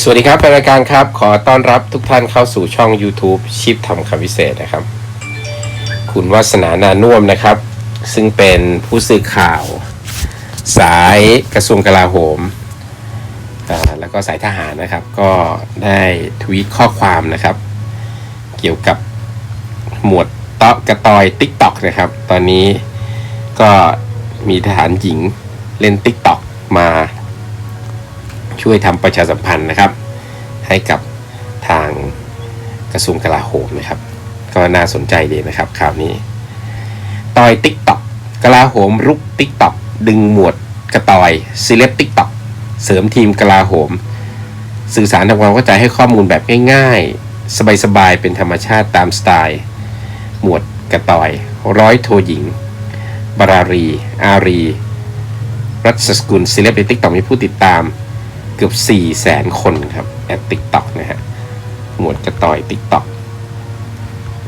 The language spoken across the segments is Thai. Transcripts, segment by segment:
สวัสดีครับเป็นรายการครับ ขอต้อนรับทุกท่านเข้าสู่ช่อง YouTube ชิปทำคำพิเศษนะครับ คุณวัสนานานุ่มนะครับ ซึ่งเป็นผู้สื่อข่าว สายกระทรวงกลาโหม แล้วก็สายทหารนะครับ ก็ได้ทวีตข้อความนะครับ เกี่ยวกับหมวดเตาะกระตอยติ๊กตอกนะครับ ตอนนี้ก็มีทหารหญิงเล่นติ๊กตอกมา ช่วยทำประชาสัมพันธ์นะครับ ให้กับทางกระทรวงกลาโหมนะครับ ก็น่าสนใจดีนะครับข่าวนี้ต่อยติ๊กต็อกกลาโหมรุกติ๊กต็อกดึงหมวดกระต่อยซีเลบติ๊กต็อกเสริมทีมกลาโหม สื่อสารทำความเข้าใจให้ข้อมูลแบบง่ายๆ สบายๆ เป็นธรรมชาติตามสไตล์ หมวดกระต่อย ร้อยโทหญิงบารารี อารี รัชสกุลซีเลบในติ๊กต็อกมีผู้ติดตาม กือบ4 0 0แสนคนครับแอดติ๊กต็อกนะฮะหมวดกระต่อยติ๊กต็อก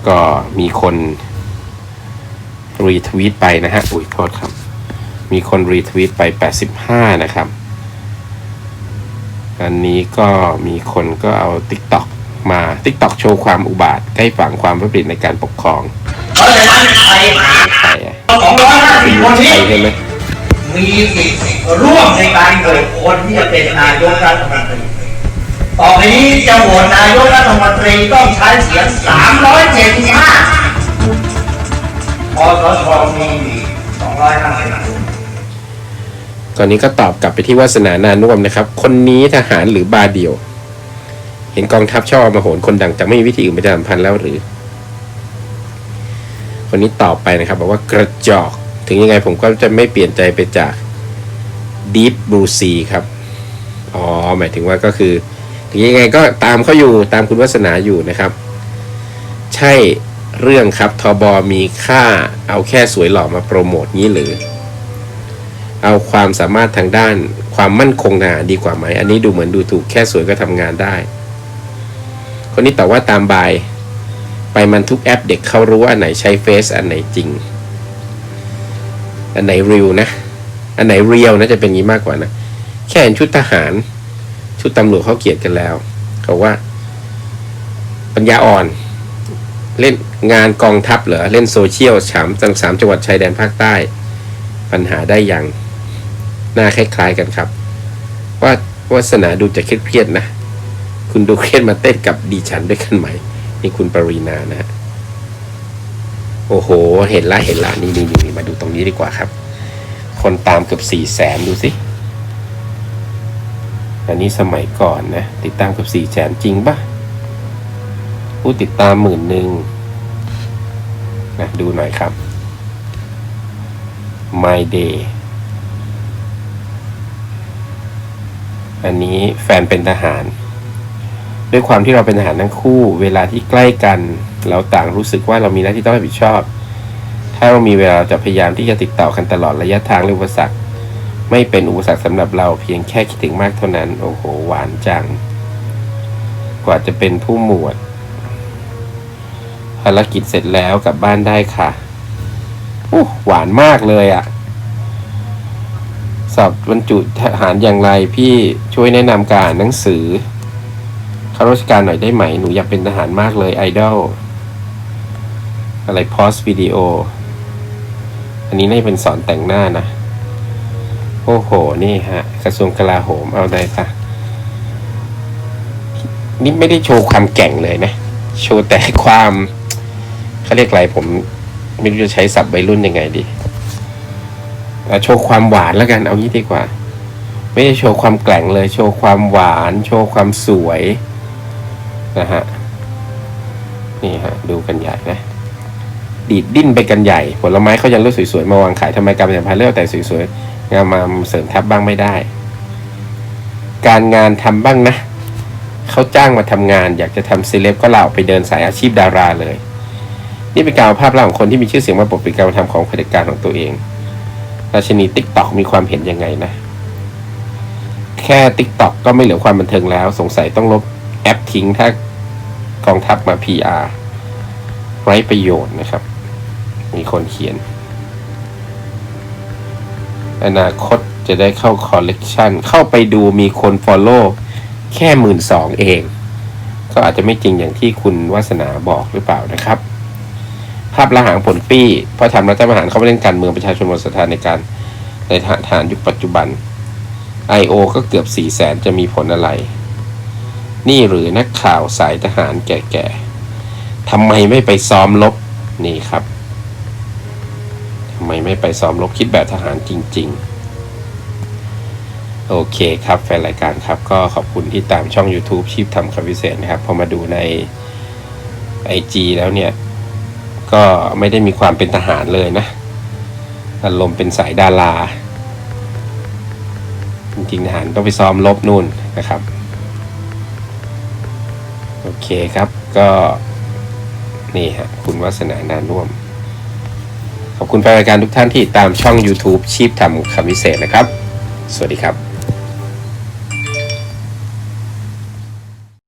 ก็มีคนรีทวีตไปนะฮะอุ้ยโทษครับ มีคนรีทวีตไป 85 นะครับ อันนี้ก็มีคนก็เอา TikTok มา TikTok โชว์ความอุบาท ใกล้ฝังความวิปริตในการปกครองเพราะฉะนั้นใครหาใครอะสองร้อยห้าสิบคนใคนี้รใช่ไหม มีสิทธิ์ร่วมในการโหวตคนที่จะเป็นนายกรัฐมนตรีต่อไปนี้จะโหวตนายกรัฐมนตรีต้องใช้เสียง 375พอสชมี250ตอนนี้ก็ตอบกลับไปที่วาสนานานุ่มนะครับ คนนี้ทหารหรือบาเดียว เห็นกองทัพชอบเอมาโหนคนดังจะไม่มีวิธีอื่นประชาสัมพันธ์แล้วหรือ คนนี้ตอบไปนะครับ บอกว่ากระจอก ถึงยังไงผมก็จะไม่เปลี่ยนใจไปจาก Deep Blue Sea ครับ อ๋อ หมายถึงว่าก็คือ ถึงยังไงก็ตามเขาอยู่ตามคุณวัสนาอยู่นะครับ ใช่เรื่องครับทบมีค่าเอาแค่สวยหล่อมาโปรโมทงี้หรือ เอาความสามารถทางด้านความมั่นคงทหาดีกว่าไหม อันนี้ดูเหมือนดูถูกแค่สวยก็ทำงานได้ คนนี้ตอบว่าตามบาย ไปมันทุกแอปเด็กเขารู้ว่าไหนใช้เฟซอันไหนจริง อันไหนรีวนะ อันไหนเรียลนะจะเป็นงี้มากกว่านะ แค่เห็นชุดทหาร ชุดตำรวจเขาเกลียดกันแล้วเขาว่า ปัญญาอ่อน เล่นงานกองทัพเหรอ เล่นโซเชียลสามสามจังหวัดชายแดนภาคใต้ ปัญหาได้อย่างหน้าคล้ายๆกันครับ ว่าวาสนาดูจะเครียดๆนะ คุณดูเครียดมาเต้นกับดีฉันด้วยกันไหม นี่คุณปรีนานะฮะ โอ้โห เห็นละเห็นละนี่นี่นี่มาดูตรงนี้ดีกว่าครับ คนตามเกือบสี่แสนดูสิ อันนี้สมัยก่อนนะ ติดตามเกือบสี่แสนจริงปะผู้ติดตามหมื่นหนึ่งนะดูหน่อยครับ My Day อันนี้แฟนเป็นทหาร ด้วยความที่เราเป็นทหารทั้งคู่ เวลาที่ใกล้กัน เราต่างรู้สึกว่าเรามีหน้าที่ต้องรับผิดชอบ ถ้าเรามีเวลาเราจะพยายามที่จะติดต่อกันตลอดระยะทางและอุปสรรค ไม่เป็นอุปสรรคสำหรับเราเพียงแค่คิดถึงมากเท่านั้น โอ้โห หวานจัง กว่าจะเป็นผู้หมวด ภารกิจเสร็จแล้วกลับบ้านได้ค่ะ โอ้หวานมากเลยอะ่ะสอบบรรจุทหารอย่างไรพี่ช่วยแนะนำการหนังสือข้าราชการหน่อยได้ไหม หนูอยากเป็นทหารมากเลยไอดอล อะไรพสวิดีโออันนี้น่าจะเป็นสอนแต่งหน้านะ โอ้โห นี่ฮะ กระทรวงกลาโหมเอาได้ค่ะ นี่ไม่ได้โชว์ความแก่งเลยนะ โชว์แต่ความเขาเรียกอะไรผมไม่รู้จะใช้ศัพท์วัยรุ่นยังไงดีโชว์ความหวานแล้วกันเอางี้ดีกว่า ไม่ได้โชว์ความแกร่งเลย โชว์ความหวาน โชว์ความสวยนะฮะ นี่ฮะ ดูกันใหญ่นะ ดีดดิ้นไปกันใหญ่ ผลไม้เขายังเลือกสวยๆ มาวางขายทำไมการประชาสัมพันธ์เลือกแต่สวยๆ งานมาเสริมทับบ้างไม่ได้ การงานทำบ้างนะ เขาจ้างมาทำงาน อยากจะทำเซเลบก็ลาออกไปเดินสายอาชีพดาราเลย นี่เป็นการเอาภาพลักษณ์ของคนที่มีชื่อเสียงมาปกปิดการกระทำของเผด็จการของตัวเอง ราชินีติ๊กต็อกมีความเห็นยังไงนะ แค่ติ๊กต็อกก็ไม่เหลือความบันเทิงแล้ว สงสัยต้องลบแอปทิ้งถ้ากองทัพมา PR ไร้ประโยชน์นะครับ มีคนเขียน อนาคตจะได้เข้าคอลเลกชันเข้าไปดูมีคน Follow แค่หมื่นสองเอง ก็อาจจะไม่จริงอย่างที่คุณวาสนาบอกหรือเปล่านะครับ ภาพละหางผลปี้พอทำรัฐประหารเขาไม่เล่นการเมืองประชาชนหมดศรัทธาในการในทหารยุคปัจจุบัน I.O. ก็เกือบสี่แสนจะมีผลอะไร นี่หรือนักข่าวสายทหารแก่ๆทำไมไม่ไปซ้อมรบนี่ครับำไมไม่ไปซ้อมรบคิดแบบทหารจริง ๆ โอเคครับ แฟนรายการครับ ก็ขอบคุณที่ตามช่อง YouTube ชีพทำคำพิเศษนะครับ พอมาดูใน IG แล้วเนี่ย ก็ไม่ได้มีความเป็นทหารเลยนะ อารมณ์เป็นสายดารา จริงๆทหารต้องไปซ้อมรบนู่นนะครับ โอเคครับก็นี่ฮะ คุณวัสนานานุ่วม ขอบคุณแฟนรายการทุกท่านที่ติดตามช่อง YouTube ชีพทำคำวิเศษนะครับ สวัสดีครับ